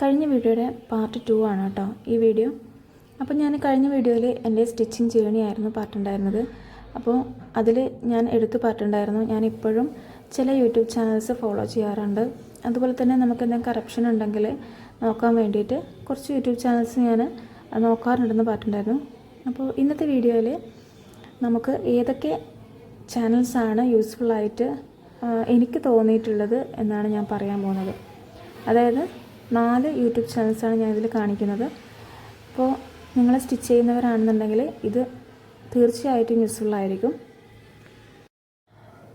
കഴിഞ്ഞ വീഡിയോയുടെ part two ആണ് കേട്ടോ ഈ വീഡിയോ അപ്പോൾ ഞാൻ കഴിഞ്ഞ വീഡിയോയിൽ എന്റെ സ്റ്റിച്ചിങ് ജേണി ആയിരുന്നു പാർട്ടുണ്ടായിരുന്നത് അപ്പോൾ അതിൽ ഞാൻ എടുത്ത് പാർട്ടുണ്ടായിരുന്നു ഞാൻ ഇപ്പോഴും ചില യൂട്യൂബ് ചാനൽസ് ഫോളോ ചെയ്യാറുണ്ട്. അതുപോലെ തന്നെ നമുക്ക് എന്തെങ്കിലും കറപ്ഷൻ ഉണ്ടെങ്കിൽ നോക്കാൻ വേണ്ടിയിട്ട് കുറച്ച് യൂട്യൂബ് ചാനൽസ് ഞാൻ നോക്കാറുണ്ടെന്ന് പാർട്ടുണ്ടായിരുന്നു അപ്പോൾ ഇന്നത്തെ വീഡിയോയിൽ നമുക്ക് ഏതൊക്കെ ചാനൽസാണ് യൂസ്ഫുള്ളായിട്ട് എനിക്ക് തോന്നിയിട്ടുള്ളത് എന്നാണ് ഞാൻ പറയാൻ പോകുന്നത്. അതായത് നാല് യൂട്യൂബ് ചാനൽസാണ് ഞാനിതിൽ കാണിക്കുന്നത്. അപ്പോൾ നിങ്ങൾ സ്റ്റിച്ച് ചെയ്യുന്നവരാണെന്നുണ്ടെങ്കിൽ ഇത് തീർച്ചയായിട്ടും യൂസ്ഫുള്ളായിരിക്കും.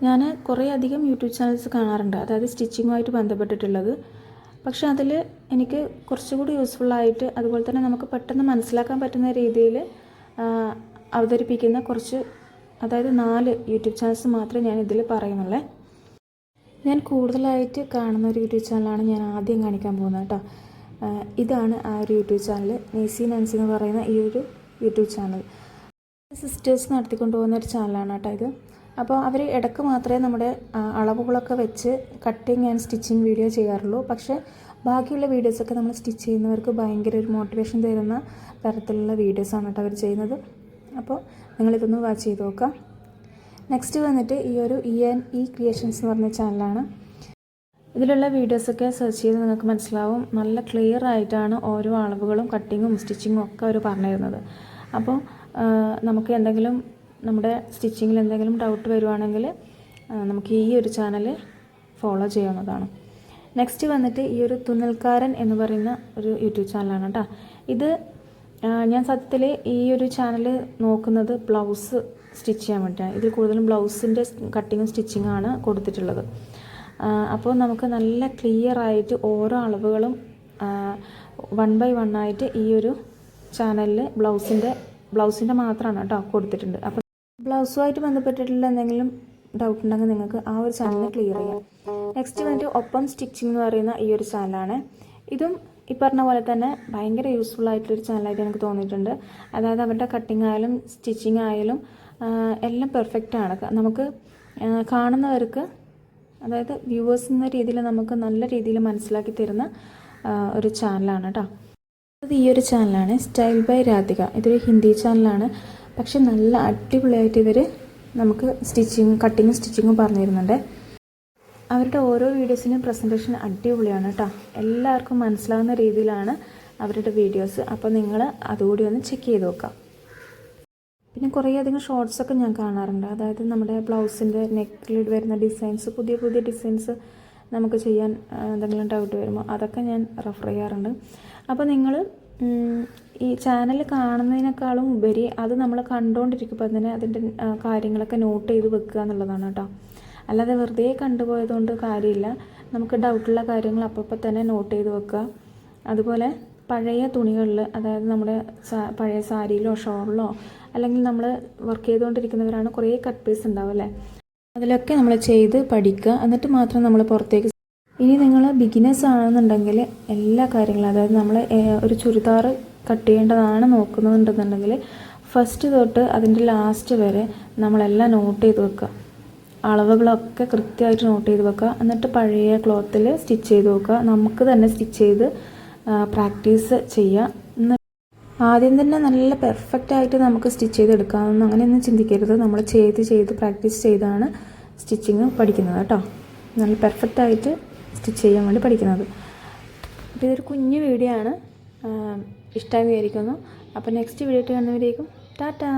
ഞാൻ കുറേ അധികം യൂട്യൂബ് ചാനൽസ് കാണാറുണ്ട്. അതായത് സ്റ്റിച്ചിങ്ങുമായിട്ട് ബന്ധപ്പെട്ടിട്ടുള്ളത്. പക്ഷെ അതിൽ എനിക്ക് കുറച്ചുകൂടി യൂസ്ഫുള്ളായിട്ട് അതുപോലെ തന്നെ നമുക്ക് പെട്ടെന്ന് മനസ്സിലാക്കാൻ പറ്റുന്ന രീതിയിൽ അവതരിപ്പിക്കുന്ന കുറച്ച് അതായത് നാല് യൂട്യൂബ് ചാനൽസ് മാത്രമേ ഞാൻ ഇതിൽ പറയുന്നുള്ളേ. ഞാൻ കൂടുതലായിട്ട് കാണുന്ന ഒരു യൂട്യൂബ് ചാനലാണ് ഞാൻ ആദ്യം കാണിക്കാൻ പോകുന്നത് കേട്ടോ. ഇതാണ് ആ ഒരു യൂട്യൂബ് ചാനൽ നെയ്സി നാൻസി എന്ന് പറയുന്ന ഈ ഒരു യൂട്യൂബ് ചാനൽ. സിസ്റ്റേഴ്സ് നടത്തിക്കൊണ്ട് പോകുന്ന ഒരു ചാനലാണ് കേട്ടോ ഇത്. അപ്പോൾ അവർ ഇടയ്ക്ക് മാത്രമേ നമ്മുടെ അളവുകളൊക്കെ വെച്ച് കട്ടിങ് ആൻഡ് സ്റ്റിച്ചിങ് വീഡിയോ ചെയ്യാറുള്ളൂ. പക്ഷേ ബാക്കിയുള്ള വീഡിയോസൊക്കെ നമ്മൾ സ്റ്റിച്ച് ചെയ്യുന്നവർക്ക് ഭയങ്കര ഒരു മോട്ടിവേഷൻ തരുന്ന തരത്തിലുള്ള വീഡിയോസാണ് കേട്ടോ അവർ ചെയ്യുന്നത്. അപ്പോൾ നിങ്ങളിതൊന്ന് വാച്ച് ചെയ്ത് നോക്കാം. നെക്സ്റ്റ് വന്നിട്ട് ഈ ഒരു ഇ എൻ ഇ ക്രിയേഷൻസ് എന്ന് പറഞ്ഞ ചാനലാണ് ഇതിലുള്ള വീഡിയോസൊക്കെ സെർച്ച് ചെയ്ത് നിങ്ങൾക്ക് മനസ്സിലാവും. നല്ല ക്ലിയർ ആയിട്ടാണ് ഓരോ അളവുകളും കട്ടിങ്ങും സ്റ്റിച്ചിങ്ങും ഒക്കെ അവർ പറഞ്ഞു തരുന്നത് അപ്പോൾ നമുക്ക് എന്തെങ്കിലും നമ്മുടെ സ്റ്റിച്ചിങ്ങിൽ എന്തെങ്കിലും ഡൗട്ട് വരുവാണെങ്കിൽ നമുക്ക് ഈ ഒരു ചാനൽ ഫോളോ ചെയ്യാവുന്നതാണ്. നെക്സ്റ്റ് വന്നിട്ട് ഈ ഒരു തുന്നൽക്കാരൻ എന്ന് പറയുന്ന ഒരു യൂട്യൂബ് ചാനലാണ് കേട്ടോ ഇത് ഞാൻ സത്യത്തിൽ ഈ ഒരു ചാനൽ നോക്കുന്നത് ബ്ലൗസ് സ്റ്റിച്ച് ചെയ്യാൻ വേണ്ടിയിട്ടാണ് ഇതിൽ കൂടുതലും ബ്ലൗസിന്റെ കട്ടിങ്ങും സ്റ്റിച്ചിങ്ങും ആണ് കൊടുത്തിട്ടുള്ളത്. അപ്പോൾ നമുക്ക് നല്ല ക്ലിയർ ആയിട്ട് ഓരോ അളവുകളും വൺ ബൈ വൺ ആയിട്ട് ഈ ഒരു ചാനലിൽ ബ്ലൗസിന്റെ ബ്ലൗസിന്റെ മാത്രമാണ് കേട്ടോ കൊടുത്തിട്ടുണ്ട്. അപ്പോൾ ബ്ലൗസുമായിട്ട് ബന്ധപ്പെട്ടിട്ടുള്ള എന്തെങ്കിലും ഡൗട്ട് ഉണ്ടെങ്കിൽ നിങ്ങൾക്ക് ആ ഒരു ചാനൽ ക്ലിയർ ചെയ്യാം. നെക്സ്റ്റ് വന്നിട്ട് ഒപ്പം സ്റ്റിച്ചിങ് എന്ന് പറയുന്ന ഈ ഒരു ചാനലാണ് ഇതും ഈ പറഞ്ഞ പോലെ തന്നെ ഭയങ്കര യൂസ്ഫുൾ ആയിട്ടുള്ളൊരു ചാനലായിട്ട് എനിക്ക് തോന്നിയിട്ടുണ്ട്. അതായത് അവരുടെ കട്ടിങ് ആയാലും സ്റ്റിച്ചിങ് ആയാലും എല്ലാം പെർഫെക്റ്റ് ആണ്. നമുക്ക് കാണുന്നവർക്ക് അതായത് വ്യൂവേഴ്സ് എന്ന രീതിയിൽ നമുക്ക് നല്ല രീതിയിൽ മനസ്സിലാക്കി തരുന്ന ഒരു ചാനലാണ് കേട്ടോ അത് ഈ ഒരു ചാനലാണ് സ്റ്റൈൽ ബൈ രാധിക ഇതൊരു ഹിന്ദി ചാനലാണ് പക്ഷെ നല്ല അടിപൊളിയായിട്ട് ഇവർ നമുക്ക് സ്റ്റിച്ചിങ് കട്ടിങ്ങും സ്റ്റിച്ചിങ്ങും പറഞ്ഞു തരുന്നുണ്ട് അവരുടെ ഓരോ വീഡിയോസിനും പ്രസന്റേഷൻ അടിപൊളിയാണ് കേട്ടോ എല്ലാവർക്കും മനസ്സിലാവുന്ന രീതിയിലാണ് അവരുടെ വീഡിയോസ് അപ്പോൾ നിങ്ങൾ അതുകൂടി ഒന്ന് ചെക്ക് ചെയ്ത് നോക്കാം. പിന്നെ കുറേയധികം ഷോർട്സൊക്കെ ഞാൻ കാണാറുണ്ട്. അതായത് നമ്മുടെ ബ്ലൗസിന്റെ നെക്കിൽ വരുന്ന ഡിസൈൻസ് പുതിയ പുതിയ ഡിസൈൻസ് നമുക്ക് ചെയ്യാൻ എന്തെങ്കിലും ഡൗട്ട് വരുമ്പോൾ അതൊക്കെ ഞാൻ റെഫർ ചെയ്യാറുണ്ട്. അപ്പോൾ നിങ്ങൾ ഈ ചാനൽ കാണുന്നതിനേക്കാളും ഉപരി അത് നമ്മൾ കണ്ടുകൊണ്ടിരിക്കുമ്പോൾ തന്നെ അതിന്റെ കാര്യങ്ങളൊക്കെ നോട്ട് ചെയ്ത് വെക്കുക എന്നുള്ളതാണ് കേട്ടോ അല്ലാതെ വെറുതെ കണ്ടുപോയതുകൊണ്ട് കാര്യമില്ല. നമുക്ക് ഡൗട്ടുള്ള കാര്യങ്ങൾ അപ്പോൾ തന്നെ നോട്ട് ചെയ്ത് വെക്കുക. അതുപോലെ പഴയ തുണികളിൽ അതായത് നമ്മുടെ പഴയ സാരിയിലോ ഷോളിലോ അല്ലെങ്കിൽ നമ്മൾ വർക്ക് ചെയ്തുകൊണ്ടിരിക്കുന്നവരാണ് കുറേ കട്ട് പീസ് ഉണ്ടാവും അല്ലേ? അതിലൊക്കെ നമ്മൾ ചെയ്ത് പഠിക്കുക. എന്നിട്ട് മാത്രം നമ്മൾ പുറത്തേക്ക് ഇനി നിങ്ങൾ ബിഗിനേഴ്സ് ആണെന്നുണ്ടെങ്കിൽ എല്ലാ കാര്യങ്ങളും അതായത് നമ്മൾ ഒരു ചുരിദാർ കട്ട് ചെയ്യേണ്ടതാണ് നോക്കുന്നുണ്ടെന്നുണ്ടെങ്കിൽ ഫസ്റ്റ് തൊട്ട് അതിന്റെ ലാസ്റ്റ് വരെ നമ്മളെല്ലാം നോട്ട് ചെയ്ത് വെക്കുക. അളവുകളൊക്കെ കൃത്യമായിട്ട് നോട്ട് ചെയ്ത് വെക്കുക. എന്നിട്ട് പഴയ ക്ലോത്തിൽ സ്റ്റിച്ച് ചെയ്ത് നോക്കുക നമുക്ക് തന്നെ സ്റ്റിച്ച് ചെയ്ത് പ്രാക്ടീസ് ചെയ്യുക ആദ്യം തന്നെ നല്ല പെർഫെക്റ്റ് ആയിട്ട് നമുക്ക് സ്റ്റിച്ച് ചെയ്ത് ചെയ്തെടുക്കാമെന്ന് അങ്ങനെയൊന്നും ചിന്തിക്കരുത്. നമ്മൾ ചെയ്ത് ചെയ്ത് പ്രാക്ടീസ് ചെയ്താണ് സ്റ്റിച്ചിങ് പഠിക്കുന്നത് കേട്ടോ. നല്ല പെർഫെക്റ്റ് ആയിട്ട് സ്റ്റിച്ച് ചെയ്യാൻ വേണ്ടി പഠിക്കുന്നത്. അപ്പോൾ ഇതൊരു കുഞ്ഞു വീഡിയോ ആണ്. ഇഷ്ടമായി വിചാരിക്കുന്നു. അപ്പോൾ നെക്സ്റ്റ് വീഡിയോ കാണുന്നവരേക്കും ടാറ്റാ!